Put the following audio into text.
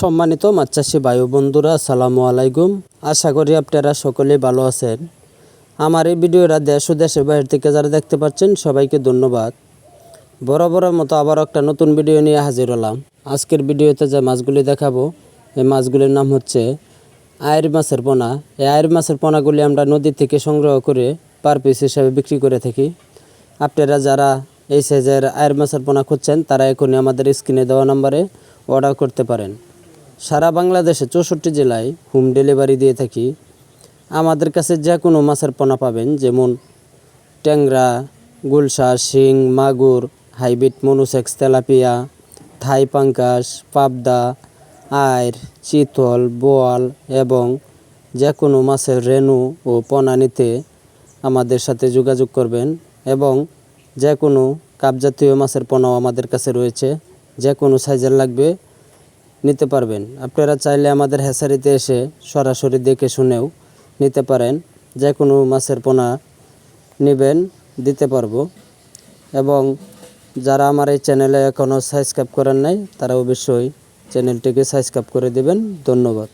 সম্মানিত মাছ চাষি ভাই ও বন্ধুরা, আসসালামু আলাইকুম। আশা করি আপনারা সকলেই ভালো আছেন। আমার এই ভিডিওটা দেশ ও দেশের বাইরে থেকে যারা দেখতে পাচ্ছেন, সবাইকে ধন্যবাদ। বরাবরের মতো আবার একটা নতুন ভিডিও নিয়ে হাজির হলাম। আজকের ভিডিওতে যে মাছগুলি দেখাবো, এই মাছগুলির নাম হচ্ছে আয়ের মাছের পোনা। এই আয়ের মাছের পোনাগুলি আমরা নদী থেকে সংগ্রহ করে পার পিস হিসাবে বিক্রি করে থাকি। আপনারা যারা এই সাইজের আয়ের মাছের পোনা খুঁজছেন, তারা এখনই আমাদের স্ক্রিনে দেওয়া নম্বরে অর্ডার করতে পারেন। সারা বাংলাদেশে চৌষট্টি জেলায় হোম ডেলিভারি দিয়ে থাকি। আমাদের কাছে যে কোনো মাছের পোনা পাবেন, যেমন ট্যাংরা গুলশা শিং, মাগুর, হাইব্রিড মনুসেক্স, তেলাপিয়া, থাই পাঙ্কাস পাবদা আয়ের চিতল, বোয়াল এবং যে কোনো মাছের রেণু ও পোনা নিতে আমাদের সাথে যোগাযোগ করবেন এবং যে কোনো কাপজাতীয় মাছের পোনাও আমাদের কাছে রয়েছে। যে কোনো সাইজের লাগবে নিতে পারবেন। আপনারা চাইলে আমাদের হ্যাসারিতে এসে সরাসরি দেখে শুনেও নিতে পারেন। যে কোনো মাছের পোনা নেবেন, দিতে পারব। এবং যারা আমার এই চ্যানেলে এখনও সাবস্ক্রাইব করেন নাই, তারা অবশ্যই চ্যানেলটিকে সাবস্ক্রাইব করে দেবেন। ধন্যবাদ।